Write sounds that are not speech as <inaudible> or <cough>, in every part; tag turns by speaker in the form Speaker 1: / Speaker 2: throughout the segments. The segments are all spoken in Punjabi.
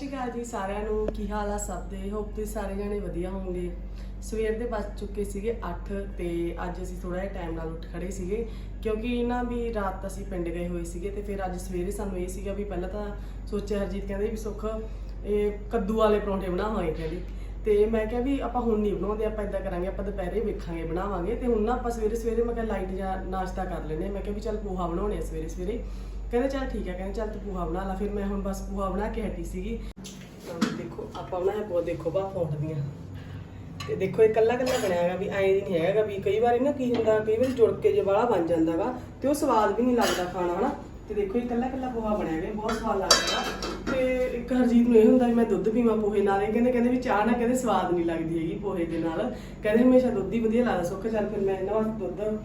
Speaker 1: ਸ਼੍ਰੀ ਅਕਾਲ ਜੀ ਸਾਰਿਆਂ ਨੂੰ। ਕੀ ਹਾਲ ਆ ਸਭ ਦੇ? ਹੋਪ ਤੁਸੀਂ ਸਾਰੇ ਜਣੇ ਵਧੀਆ ਹੋਵੋਗੇ। ਸਵੇਰ ਦੇ ਵੱਜ ਚੁੱਕੇ ਸੀਗੇ 8 ਤੇ ਅੱਜ ਅਸੀਂ ਥੋੜਾ ਜਿਹਾ ਟਾਈਮ ਨਾਲ ਉੱਠ ਖੜੇ ਸੀਗੇ। ਕਿਉਂਕਿ ਨਾ ਵੀ ਰਾਤ ਅਸੀਂ ਪਿੰਡ ਗਏ ਹੋਏ ਸੀਗੇ ਤੇ ਫਿਰ ਅੱਜ ਸਵੇਰੇ ਸਾਨੂੰ ਇਹ ਸੀਗਾ ਵੀ ਪਹਿਲਾਂ ਤਾਂ ਸੋਚਿਆ ਹਰਜੀਤ ਕਹਿੰਦੇ ਵੀ ਸੁੱਖ, ਇਹ ਕੱਦੂ ਵਾਲੇ ਪਰੌਂਠੇ ਬਣਾ ਹੋਏ ਕਹਿੰਦੀ। ਤੇ ਮੈਂ ਕਿਹਾ ਵੀ ਆਪਾਂ ਹੁਣ ਨਹੀਂ ਬਣਾਉਂਦੇ, ਆਪਾਂ ਇਦਾਂ ਕਰਾਂਗੇ, ਆਪਾਂ ਦੁਪਹਿਰੇ ਵੇਖਾਂਗੇ, ਬਣਾਵਾਂਗੇ। ਤੇ ਹੁਣ ਨਾ ਆਪਾਂ ਸਵੇਰੇ ਸਵੇਰੇ ਮੈਂ ਕਿਹਾ ਲਾਈਟ ਜਾਂ ਨਾਸ਼ਤਾ ਕਰ ਲੈਨੇ ਮੈਂ ਕਿਹਾ ਵੀ ਚੱਲ ਪੋਹਾ ਬਣਾਉਣੇ ਆ ਸਵੇਰੇ ਸਵੇਰੇ ਕਹਿੰਦੇ ਚੱਲ ਠੀਕ ਹੈ, ਕਹਿੰਦੇ ਚੱਲ ਤੂੰ ਪੋਹਾ ਬਣਾ ਲਾ। ਫਿਰ ਮੈਂ ਹੁਣ ਬਸ ਪੂਹਾ ਬਣਾ ਕੇ ਹਟੀ ਸੀਗੀ। ਦੇਖੋ, ਆਪਾਂ ਬਣਾਇਆ ਪੋਹਾ ਦੇਖੋ ਬਾ ਫੌਂਟਦੀਆਂ ਤੇ ਦੇਖੋ ਇਹ ਕੱਲਾ ਕੱਲਾ ਬਣਿਆ ਹੈਗਾ ਵੀ ਐਂ ਨਹੀਂ ਹੈਗਾ ਵੀ ਕਈ ਵਾਰੀ ਨਾ ਕੀ ਹੁੰਦਾ, ਕਈ ਵਾਰੀ ਜੁੜ ਕੇ ਜੇ ਵਾਲਾ ਬਣ ਜਾਂਦਾ ਜਾਂਦਾਗਾ ਤੇ ਉਹ ਸਵਾਦ ਵੀ ਨਹੀਂ ਲੱਗਦਾ ਖਾਣਾ, ਹਨਾ? ਤੇ ਦੇਖੋ ਇਹ ਕੱਲਾ ਕੱਲਾ ਪੋਹਾ ਬਣਿਆ ਹੈਗਾ ਬਹੁਤ ਸਵਾਦ ਲੱਗਦਾ ਤੇ ਇੱਕ ਹਰਜੀਤ ਨੂੰ ਇਹ ਹੁੰਦਾ ਵੀ ਮੈਂ ਦੁੱਧ ਪੀਵਾਂ ਪੋਹੇ ਨਾਲ, ਇਹ ਕਹਿੰਦੇ ਕਹਿੰਦੇ ਵੀ ਚਾਹ ਨਾਲ ਕਹਿੰਦੇ ਸਵਾਦ ਨਹੀਂ ਲੱਗਦੀ ਹੈਗੀ ਪੋਹੇ ਦੇ ਨਾਲ। ਕਹਿੰਦੇ ਹਮੇਸ਼ਾ ਦੁੱਧ ਹੀ ਵਧੀਆ ਲੱਗਦਾ ਸੁੱਕ, ਚੱਲ ਫਿਰ ਮੈਂ ਇਹਨਾਂ ਵਾਸਤੇ ਦੁੱਧ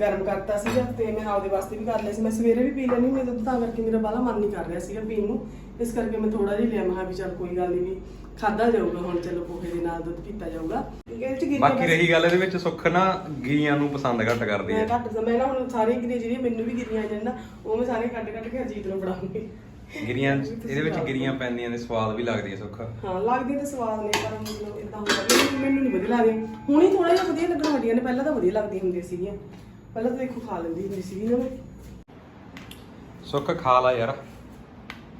Speaker 1: ਗਰਮ ਕਰਤਾ ਸੀਗਾ ਤੇ ਮੈਂ ਆਪਦੇ ਵਾਸਤੇ ਵੀ ਕਰ ਲਿਆ ਸੀ। ਮੈਂ ਸਵੇਰੇ ਵੀ ਪੀ ਲੈਣੀ ਮੈਂ ਤਾਂ ਕਰਕੇ ਮੇਰਾ ਬਾਲਾ ਮਨ ਨਹੀਂ ਕਰ ਰਿਹਾ ਸੀਗਾ ਪੀਣ ਨੂੰ। ਇਸ ਕਰਕੇ ਮੈਂ ਥੋੜਾ ਜਿਹਾ ਲਿਆ। ਮੈਂ ਕਿਹਾ ਵੀ ਚੱਲ ਕੋਈ ਗੱਲ ਨਹੀਂ ਵੀ ਖਾਦਾ ਜਾਊਗਾ। ਹੁਣ ਚਲੋ ਪੋਹੇ ਦੇ ਨਾਲ ਦੁੱਧ ਪੀਤਾ ਜਾਊਗਾ। ਇਹ ਚ ਗਿਰੀਆਂ
Speaker 2: ਬਾਕੀ ਰਹੀ ਗੱਲ ਇਹਦੇ ਵਿੱਚ ਸੁੱਖ ਨਾ ਗੀਆਂ ਨੂੰ ਪਸੰਦ ਘੱਟ ਕਰਦੀ
Speaker 1: ਮੈਂ
Speaker 2: ਹੈ।
Speaker 1: ਘੱਟ ਮੈਂ ਨਾ ਹੁਣ ਸਾਰੇ ਗਿਰੀਆਂ ਜਿਹੜੀਆਂ ਮੈਨੂੰ ਵੀ ਗਿਰੀਆਂ ਜਾਣ ਨਾ ਉਹ ਮੈਂ ਸਾਰੇ ਕੱਢ ਕੱਢ ਕੇ ਅਜੀਤ ਨੂੰ ਫੜਾਉਂਗੀ।
Speaker 2: ਗਿਰੀਆਂ <laughs> ਇਹਦੇ ਵਿੱਚ ਗਿਰੀਆਂ ਪੈਂਦੀਆਂ ਨੇ ਸਵਾਦ ਵੀ ਲੱਗਦੀ ਹੈ ਸੁੱਖ।
Speaker 1: ਹਾਂ ਲੱਗਦੀ ਤਾਂ ਸਵਾਦ ਨੇ ਪਰ ਮਤਲਬ ਇਦਾਂ ਹੁੰਦਾ ਵੀ ਮੈਨੂੰ ਨਹੀਂ ਵਧੀਆ ਲੱਗਦੀਆਂ। ਹੁਣ ਹੀ ਥੋੜਾ ਜਿਹਾ ਵਧੀਆ ਲੱਗਣ ਹਟੀਆਂ ਨੇ ਪਹਿਲਾਂ ਤਾਂ ਵਧੀਆ ਲੱਗਦੀਆਂ ਹੁੰਦੀਆਂ ਸੀਗੀਆਂ। ਪਹਿਲਾਂ ਤਾਂ ਦੇਖੋ ਖਾ ਲੈਂਦੀ ਹੁੰਦੀ ਸੀਗੀ ਨਾ। ਮੈਂ
Speaker 2: ਸੁੱਖ ਖਾ ਲਾ ਯਾਰ।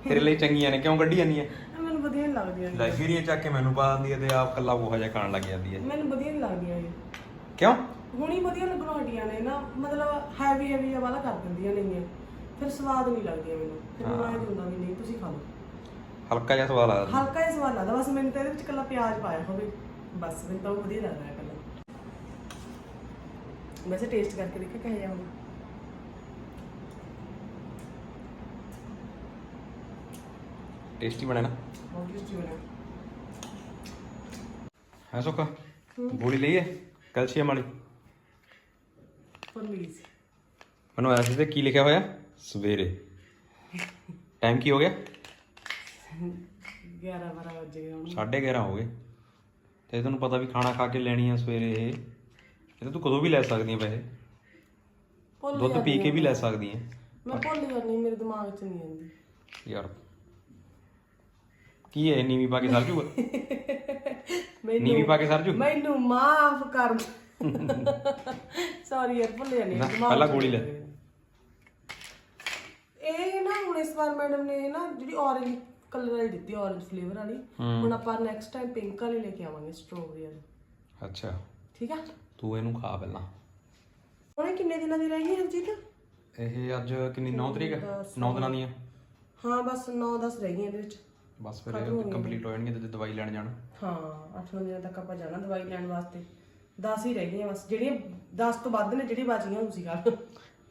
Speaker 2: ਤੇਰੇ ਲਈ ਚੰਗੀਆਂ ਨੇ ਕਿਉਂ ਕੱਢੀ ਜਾਂਦੀਆਂ
Speaker 1: ਇਹ ਮੈਨੂੰ ਵਧੀਆ ਨਹੀਂ ਲੱਗਦੀਆਂ
Speaker 2: ਗਿਰੀਆਂ ਚੱਕ ਕੇ ਮੈਨੂੰ ਪਾ ਦਿੰਦੀ ਹੈ ਤੇ ਆਪ ਕੱਲਾ ਉਹ ਜਿਹਾ ਖਾਣ ਲੱਗ ਜਾਂਦੀ ਹੈ
Speaker 1: ਮੈਨੂੰ ਵਧੀਆ ਨਹੀਂ ਲੱਗਦੀਆਂ ਇਹ।
Speaker 2: ਕਿਉਂ?
Speaker 1: ਹੁਣ ਵਧੀਆ ਲੱਗਣ ਹਟੀਆਂ ਨੇ ਨਾ ਮਤਲਬ ਹੈਵੀ ਹੈਵੀ ਵਾਲਾ ਕਰ ਦਿੰਦੀਆਂ ਨੇਗੀਆਂ। ਫਿਰ ਸਵਾਦ ਨਹੀਂ ਲੱਗਦੀਆਂ ਮੈਨੂੰ। ਫਿਰ ਮੈਨੂੰ ਐਂ ਹੁੰਦਾ ਵੀ ਨਹੀਂ ਤੁਸੀਂ ਖਾ ਲਓ।
Speaker 2: ਹਲਕਾ ਜਿਹਾ ਸਵਾਦ ਲੱਗਦਾ
Speaker 1: ਹਲਕਾ ਜਿਹਾ ਸਵਾਦ ਲੱਗਦਾ ਬਸ ਮੈਨੂੰ ਤਾਂ ਇਹਦੇ ਵਿੱਚ ਕੱਲਾ ਪਿਆਜ਼ ਪਾਇਆ ਹੋਵੇ। ਬਸ ਮੈਨੂੰ ਤਾਂ ਉਹ ਵਧੀਆ ਲੱਗਦਾ ਹੈ ਵੈਸੇ ਟੇਸਟ ਕਰਕੇ ਦੇਖਿਆ ਕਿਹੋ ਜਿਹਾ ਹੋਣਾ
Speaker 2: ਟੇਸਟੀ ਬਣਿਆ ਨਾ?
Speaker 1: ਬਹੁਤ ਟੇਸਟੀ ਬਣਿਆ।
Speaker 2: ਹੈ ਸੁੱਖ? ਗੋਲੀ ਲਈ ਹੈ? ਕੈਲਸ਼ੀਅਮ ਵਾਲੀ?
Speaker 1: ਪਨੀਰ
Speaker 2: ਮੈਨੂੰ ਐਸੇ ਤੇ ਕੀ ਲਿਖਿਆ ਹੋਇਆ? ਸਵੇਰੇ। ਟਾਈਮ ਕੀ ਹੋ ਗਿਆ?
Speaker 1: 11 12 ਵਜੇ ਹੁਣ।
Speaker 2: 11:30 ਹੋ ਗਏ। ਤੇ ਤੁਹਾਨੂੰ ਪਤਾ ਵੀ ਖਾਣਾ ਖਾ ਕੇ ਲੈਣੀ ਆ ਸਵੇਰੇ ਇਹ। ਇਹ ਤਾਂ ਤੂੰ ਕਦੋਂ ਵੀ ਲੈ ਸਕਦੀ ਆ ਵੈਸੇ?
Speaker 1: ਭੁੱਲ
Speaker 2: ਦੁੱਧ ਪੀ ਕੇ ਵੀ ਲੈ ਸਕਦੀ ਆ।
Speaker 1: ਮੈਂ ਭੁੱਲ ਜਾਂਦੀ ਮੇਰੇ ਦਿਮਾਗ 'ਚ ਨਹੀਂ ਆਉਂਦੀ।
Speaker 2: ਯਾਰ ਕੀ ਹੈ ਨੀਵੀਂ ਪਾ ਕੇ ਸਰ ਜੂਗਾ? ਨੀਵੀਂ ਪਾ ਕੇ ਸਰ ਜੂ?
Speaker 1: ਮੈਨੂੰ ਮਾਫ ਕਰ ਸੌਰੀ ਯਾਰ ਭੁੱਲ ਜਾਂਦੀ
Speaker 2: ਨਾ,
Speaker 1: ਦਿਮਾਗ
Speaker 2: ਪਹਿਲਾਂ
Speaker 1: 'ਚ
Speaker 2: ਗੋਲੀ ਲੈ।
Speaker 1: ਇਹ ਨਾ ਹੁਣ ਇਸ ਵਾਰ ਮੈਡਮ ਨੇ ਨਾ ਜਿਹੜੀ orange ਕਲਰ ਵਾਲੀ ਦਿੱਤੀ orange ਫਲੇਵਰ ਵਾਲੀ ਹੁਣ ਆਪਾਂ ਨੈਕਸਟ ਟਾਈਮ ਪਿੰਕ ਵਾਲੀ ਲੈ ਕੇ ਆਵਾਂਗੇ ਸਟ੍ਰਾਬੇਰੀ ਵਾਲੀ।
Speaker 2: ਅੱਛਾ।
Speaker 1: ਠੀਕ ਆ?
Speaker 2: ਤੂੰ ਇਹਨੂੰ ਖਾ ਪਹਿਲਾਂ।
Speaker 1: ਇਹ ਕਿੰਨੇ ਦਿਨਾਂ ਦੀ ਰਹਿ ਗਈ ਹਰਜੀਤ?
Speaker 2: ਇਹ ਅੱਜ ਕਿੰਨੀ 9 ਤਰੀਕ 9 ਦਿਨਾਂ ਦੀਆਂ
Speaker 1: ਹਾਂ। ਬਸ 9-10 ਰਹਿ ਗਈਆਂ ਇਹਦੇ ਵਿੱਚ।
Speaker 2: ਬਸ ਫਿਰ ਇਹ ਕੰਪਲੀਟ ਹੋ ਜਾਣਗੀਆਂ ਤੇ ਦਵਾਈ ਲੈਣ ਜਾਣਾ।
Speaker 1: ਹਾਂ 8-9 ਦਿਨਾਂ ਤੱਕ ਆਪਾਂ ਜਾਣਾ ਦਵਾਈ ਲੈਣ ਵਾਸਤੇ। 10 ਹੀ ਰਹਿ ਗਈਆਂ ਬਸ। ਜਿਹੜੀਆਂ 10 ਤੋਂ ਵੱਧ ਨੇ ਜਿਹੜੀ ਬਚੀਆਂ ਉਹ ਤੁਸੀਂ ਲਓ।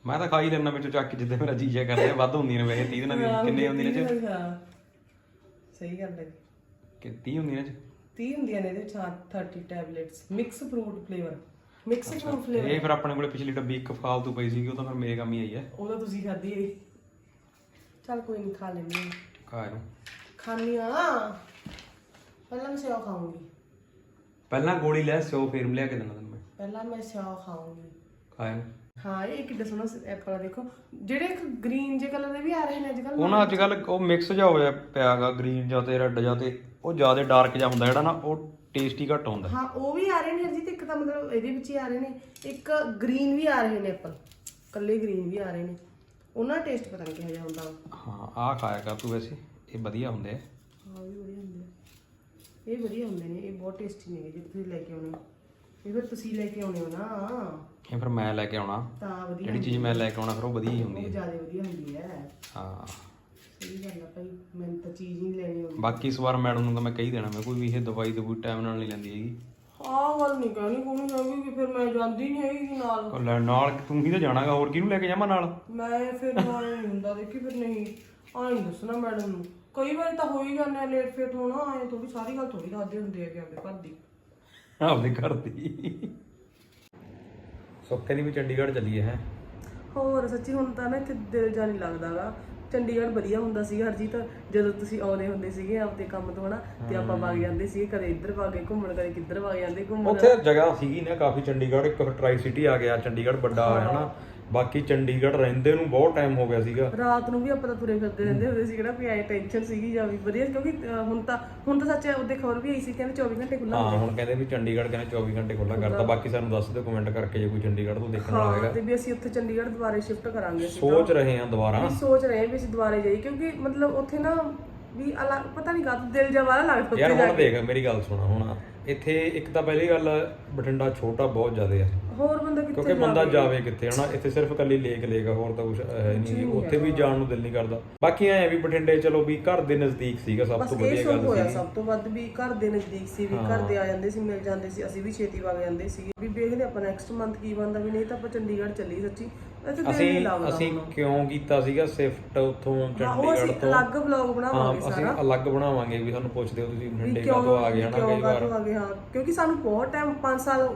Speaker 2: ਮੈਂ ਤਾਂ ਖਾ ਹੀ ਲੈਣਾ ਵਿੱਚੋਂ ਚੱਕ ਕੇ ਜਿੱਦਾਂ ਮੇਰਾ ਜੀਜਾ ਕਰਦਾ ਵੱਧ ਹੁੰਦੀਆਂ ਨੇ ਵੈਸੇ 30 ਦਿਨਾਂ ਦੀਆਂ ਕਿੰਨੇ ਹੁੰਦੀਆਂ ਨੇ ਚ
Speaker 1: ਹਾਂ। ਸਹੀ ਗੱਲ ਹੈ।
Speaker 2: ਕਿ 30 ਹੁੰਦੀਆਂ ਨੇ ਚ
Speaker 1: 30 ਹੁੰਦੀਆਂ ਨੇ ਇਹਦੇ ਵਿੱਚ ਹਾਂ 30 tablets mix fruit flavour mix flavour
Speaker 2: ਇਹ ਫਿਰ ਆਪਣੇ ਕੋਲੇ ਪਿਛਲੀ ਡੱਬੀ ਇੱਕ ਫਾਲਤੂ ਪਈ ਸੀਗੀ ਉਹ ਤਾਂ ਫਿਰ ਮੇਰੇ ਕੰਮ ਹੀ ਆਈ ਹੈ।
Speaker 1: ਉਹਦਾ ਤੁਸੀਂ ਖਾਧੀ ਹੈ। ਚੱਲ ਕੋਈ ਨਹੀਂ ਖਾ ਲੈਂਦੇ ਹਾਂ।
Speaker 2: ਖਾ ਇਹਨੂੰ
Speaker 1: ਖਾਣੀ ਆ ਪਹਿਲਾਂ ਮੈਂ ਸਿਓ ਖਾਊਂਗੀ।
Speaker 2: ਪਹਿਲਾਂ ਗੋਲੀ ਲੈ ਸਿਓ ਫੇਰ ਲਿਆ ਕੇ ਦੇਣਾ ਤੈਨੂੰ ਮੈਂ।
Speaker 1: ਪਹਿਲਾਂ ਮੈਂ ਸਿਓ ਖਾਊਂਗੀ।
Speaker 2: ਖਾ ਇਹਨੂੰ
Speaker 1: ਹਾਂ ਇਹ ਕਿੱਡਾ ਸੋਹਣਾ ਐਪਲ ਦੇਖੋ। ਜਿਹੜੇ ਇੱਕ ਗ੍ਰੀਨ ਜੇ ਕਲਰ ਦੇ ਵੀ ਆ ਰਹੇ ਨੇ ਅੱਜ ਕੱਲ
Speaker 2: ਉਹ ਨਾ ਅੱਜ ਕੱਲ ਉਹ ਮਿਕਸ ਜਿਹਾ ਹੋਇਆ ਪਿਆਗਾ ਗ੍ਰੀਨ ਜਾਂ ਤੇ ਰੈੱਡ ਜਾਂ ਤੇ ਉਹ ਜ਼ਿਆਦਾ ਡਾਰਕ ਜਿਹਾ ਹੁੰਦਾ ਜਿਹੜਾ ਨਾ ਉਹ ਟੇਸਟੀ ਘੱਟ ਹੁੰਦਾ
Speaker 1: ਹਾਂ। ਉਹ ਵੀ ਆ ਰਹੇ ਨੇ ਹਰਜੀਤ ਇੱਕ ਤਾਂ ਮਤਲਬ ਇਹਦੇ ਵਿੱਚ ਹੀ ਆ ਰਹੇ ਨੇ ਇੱਕ ਗ੍ਰੀਨ ਵੀ ਆ ਰਹੇ ਨੇ ਐਪਲ ਕੱਲੇ ਗ੍ਰੀਨ ਵੀ ਆ ਰਹੇ ਨੇ। ਉਹਨਾਂ ਦਾ ਟੇਸਟ ਪਤਾ ਨਹੀਂ ਕਿਹੋ ਜਿਹਾ ਹੁੰਦਾ ਵਾ।
Speaker 2: ਹਾਂ ਆਹ ਖਾਇਆ ਕਰ ਤੂੰ ਵੈਸੇ ਇਹ ਵਧੀਆ ਹੁੰਦੇ ਆ।
Speaker 1: ਹਾਂ ਵੀ ਵਧੀਆ ਹੁੰਦੇ ਆ। ਇਹ ਵਧੀਆ ਹੁੰਦੇ ਨੇ ਇਹ ਬਹੁਤ ਟੇਸਟੀ ਨੇ ਜੇ ਤੁਸੀਂ ਲੈ ਕੇ ਆਉਣੇ ਹੋ। ਇਹ ਫਿਰ ਤੁਸੀਂ ਲੈ ਕੇ ਆਉਣੇ ਹੋ ਨਾ।
Speaker 2: ਇਹ ਫਿਰ ਮੈਂ ਲੈ ਕੇ ਆਉਣਾ।
Speaker 1: ਤਾਂ ਵਧੀਆ
Speaker 2: ਜਿਹੜੀ ਚੀਜ਼ ਮੈਂ ਲੈ ਕੇ ਆਉਣਾ ਫਿਰ ਉਹ ਵਧੀਆ ਹੀ ਹੁੰਦੀ
Speaker 1: ਉਹ
Speaker 2: ਹੈ।
Speaker 1: ਜ਼ਿਆਦਾ ਵਧੀਆ ਹੁੰਦੀ ਹੈ।
Speaker 2: ਹਾਂ।
Speaker 1: ਸਹੀ ਗੱਲ ਆ ਭਾਈ ਮੈਨੂੰ ਤਾਂ ਚੀਜ਼ ਨਹੀਂ ਲੈਣੀ ਆਉਂਦੀ।
Speaker 2: ਬਾਕੀ ਇਸ ਵਾਰ ਮੈਡਮ ਨੂੰ ਤਾਂ ਮੈਂ ਕਹੀ ਦੇਣਾ ਮੈਂ ਕੋਈ ਵੀ ਇਹ ਦਵਾਈ ਦਵਾਈ ਟਾਈਮ ਨਾਲ ਨਹੀਂ ਲੈਂਦੀ ਹੈਗੀ।
Speaker 1: ਆਹ ਗੱਲ ਨਹੀਂ ਕਹਿਣੀ ਕੋਈ ਹੈਗੀ ਕਿ ਫਿਰ ਮੈਂ ਜਾਂਦੀ ਨਹੀਂ ਹੈਗੀ ਨਾਲ।
Speaker 2: ਉਹ ਲੈ ਨਾਲ ਤੂੰ ਹੀ ਤਾਂ ਜਾਣਾਗਾ ਹੋਰ ਕਿਹਨੂੰ ਲੈ ਕੇ ਜਾਵਾਂ ਨਾਲ?
Speaker 1: ਮੈਂ ਫਿਰ ਨਾਲ ਨਹੀਂ ਹੁੰਦਾ ਦੇਖੀ ਫਿਰ ਨਹੀਂ ਆਹ ਨਹੀਂ ਦੱਸਣਾ ਮੈਡਮ ਨੂੰ। ਕਈ ਵਾਰੀ ਤਾਂ ਹੋ ਹੀ ਜਾਂਦੇ ਆ ਲੇਟ ਫੇਟ ਹੋਣਾ ਐ ਥੋੜੀ ਸਾਰੀ ਗੱਲ ਥੋੜੀ ਦੱਸਦੇ ਹੁੰਦੇ ਆ ਕਿ ਆਪਣੇ ਘਰ ਦੀ।
Speaker 2: ਆਪਦੇ ਘਰ ਦੀ। ਸੁੱਕੇ ਦੀ ਵੀ ਚੰਡੀਗੜ੍ਹ ਚੱਲੀ ਹੈ?
Speaker 1: ਹੋਰ ਸੱਚੀ ਹੁਣ ਤਾਂ ਨਾ ਇੱਥੇ ਦਿਲ ਜਾ ਨਹੀਂ ਲੱਗਦਾਗਾ। ਚੰਡੀਗੜ੍ਹ ਵਧੀਆ ਹੁੰਦਾ ਸੀਗਾ ਹਰਜੀਤ ਜਦੋਂ ਤੁਸੀਂ ਆਉਂਦੇ ਹੁੰਦੇ ਸੀਗੇ ਆਪਦੇ ਕੰਮ ਤੋਂ ਹਨਾ ਤੇ ਆਪਾਂ ਵਗ ਜਾਂਦੇ ਸੀਗੇ ਕਦੇ ਇੱਧਰ ਵਗ ਗਏ ਘੁੰਮਣ ਕਦੇ ਕਿੱਧਰ ਵਗ ਜਾਂਦੇ ਘੁੰਮਣ।
Speaker 2: ਉੱਥੇ ਜਗ੍ਹਾ ਸੀਗੀ ਨਾ ਕਾਫੀ ਚੰਡੀਗੜ੍ਹ ਇੱਕ ਟਰਾਈ ਸਿਟੀ ਆ ਗਿਆ ਚੰਡੀਗੜ੍ਹ ਵੱਡਾ ਨਾ ਬਾਕੀ ਚੰਡੀਗੜ੍ਹ ਰਹਿੰਦੇ ਨੂੰ ਬਹੁਤ ਟਾਈਮ ਹੋ ਗਿਆ ਸੀਗਾ।
Speaker 1: ਰਾਤ ਨੂੰ ਵੀ ਆਪਾਂ ਤਾਂ ਤੁਰੇ ਫਿਰਦੇ ਰਹਿੰਦੇ ਹੁੰਦੇ ਸੀ ਕਿਹੜਾ ਵੀ ਆਏ ਟੈਨਸ਼ਨ ਸੀਗੀ ਜਾਂ ਵੀ ਵਧੀਆ ਕਿਉਂਕਿ ਅਹ, ਹੁਣ ਤਾਂ ਹੁਣ ਤਾਂ ਸੱਚ ਉਹਦੇ ਖਬਰ ਵੀ ਆਈ ਸੀ ਕਹਿੰਦੇ 24 ਘੰਟੇ ਖੁੱਲਾ
Speaker 2: ਹਾਂ ਹੁਣ ਕਹਿੰਦੇ ਵੀ ਚੰਡੀਗੜ੍ਹ ਕਹਿੰਦੇ 24 ਘੰਟੇ ਖੁੱਲਾ ਕਰਤਾ ਬਾਕੀ ਸਾਨੂੰ ਦੱਸ ਦਿਓ ਕਮੈਂਟ ਕਰਕੇ ਜੇ ਕੋਈ ਚੰਡੀਗੜ੍ਹ ਤੋਂ ਦੇਖਣ ਵਾਲਾ ਹੈਗਾ।
Speaker 1: ਤੇ ਵੀ ਅਸੀਂ ਉੱਥੇ ਚੰਡੀਗੜ੍ਹ ਦੁਬਾਰੇ ਸ਼ਿਫਟ ਕਰਾਂਗੇ ਅਸੀਂ
Speaker 2: ਸੋਚ ਰਹੇ ਹਾਂ ਦੁਬਾਰਾ।
Speaker 1: ਵੀ ਸੋਚ ਰਹੇ ਹਾਂ ਵੀ ਅਸੀਂ ਦੁਬਾਰੇ ਜਾਈਏ ਕਿਉਂਕਿ ਮਤਲਬ ਉੱਥੇ ਨਾ ਵੀ ਅਲੱਗ ਪਤਾ ਨਹੀਂ ਕਾਹ ਦਿਲ ਜਾ ਵਾਲਾ ਲੱਗਦਾ
Speaker 2: ਯਾਰ ਹੁਣ ਦੇਖ ਮੇਰੀ ਗੱਲ ਸੁਣਾ ਹੁਣ ਇੱਥੇ ਇੱਕ ਤਾਂ ਪਹਿਲੀ ਗੱਲ ਬਠਿੰਡਾ ਛੋਟਾ ਬਹੁਤ ਜ਼ਿਆਦਾ ਆ
Speaker 1: ਹੋਰ ਬੰਦਾ ਕਿੱਥੇ
Speaker 2: ਕਿਉਂਕਿ ਬੰਦਾ ਜਾਵੇ? ਕਿੱਥੇ ਹਨਾ? ਇੱਥੇ ਸਿਰਫ ਕੱਲੀ ਲੇਕ ਆ ਹੋਰ ਤਾਂ ਕੁਝ ਨਹੀਂ ਉੱਥੇ ਵੀ ਜਾਣ ਨੂੰ ਦਿਲ ਨਹੀਂ ਕਰਦਾ। ਬਾਕੀ ਐ ਵੀ ਬਠਿੰਡੇ ਚਲੋ ਵੀ ਘਰ ਦੇ ਨਜ਼ਦੀਕ ਸੀਗਾ ਸਭ ਤੋਂ ਵਧੀਆ ਗੱਲ
Speaker 1: ਹੋਇਆ
Speaker 2: ਸੀ
Speaker 1: ਸਭ ਤੋਂ ਵੱਧ ਵੀ ਘਰ ਦੇ ਨਜ਼ਦੀਕ ਸੀ ਵੀ ਘਰ ਦੇ ਆ ਜਾਂਦੇ ਸੀ ਮਿਲ ਜਾਂਦੇ ਸੀ ਅਸੀਂ ਵੀ ਛੇਤੀ ਵਗ ਜਾਂਦੇ ਸੀ। ਵੀ ਵੇਖਦੇ ਆਪਾਂ ਨੈਕਸਟ ਮੰਥ ਕੀ ਬਣਦਾ ਵੀ ਨਹੀਂ ਤਾਂ ਆਪਾਂ ਚੰਡੀਗੜ੍ਹ ਚੱਲੀ ਸੱਚੀ।
Speaker 2: ਅਸੀਂ ਅਸੀਂ ਕਿਉਂ ਕੀਤਾ ਸੀਗਾ ਸ਼ਿਫਟ ਉੱਥੋਂ ਚੰਡੀਗੜ੍ਹ
Speaker 1: ਅਸੀਂ
Speaker 2: ਤੋਂ?
Speaker 1: ਅਲੱਗ ਵਲੌਗ ਬਣਾਵਾਂਗੇ
Speaker 2: ਅਸੀਂ
Speaker 1: ਸਾਰਾ।
Speaker 2: ਅਲੱਗ ਬਣਾਵਾਂਗੇ ਵੀ ਸਾਨੂੰ ਪੁੱਛਦੇ ਹੋ ਤੁਸੀਂ ਬਠਿੰਡੇ ਕਦੋਂ ਆ ਗਏ ਹਨਾ ਕਈ ਵਾਰ।
Speaker 1: ਕਿਉਂਕਿ ਸਾਨੂੰ ਬਹੁਤ ਟਾਈਮ 5 ਸਾਲ